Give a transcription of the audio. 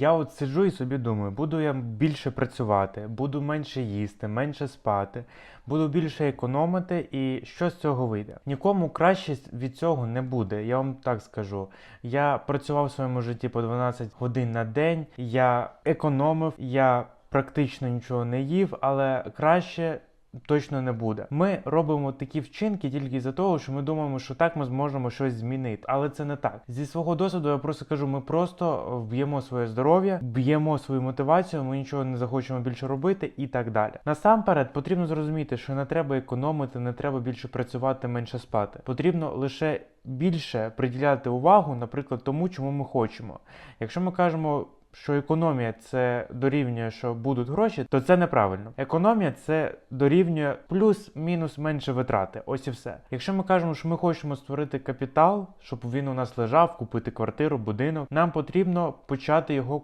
Я от сиджу і собі думаю, буду я більше працювати, буду менше їсти, менше спати, буду більше економити, і що з цього вийде? Нікому краще від цього не буде. Я вам так скажу. Я працював в своєму житті по 12 годин на день, я економив, я практично нічого не їв, але краще. Точно не буде. Ми робимо такі вчинки тільки за того, що ми думаємо, що так ми зможемо щось змінити. Але це не так. Зі свого досвіду я просто кажу: ми просто вб'ємо своє здоров'я, б'ємо свою мотивацію, ми нічого не захочемо більше робити і так далі. Насамперед потрібно зрозуміти, що не треба економити, не треба більше працювати, менше спати. Потрібно лише більше приділяти увагу, наприклад, тому, чому ми хочемо. Якщо ми кажемо. Що економія це дорівнює, що будуть гроші, то це неправильно. Економія це дорівнює плюс-мінус менше витрати. Ось і все. Якщо ми кажемо, що ми хочемо створити капітал, щоб він у нас лежав, купити квартиру, будинок, нам потрібно почати його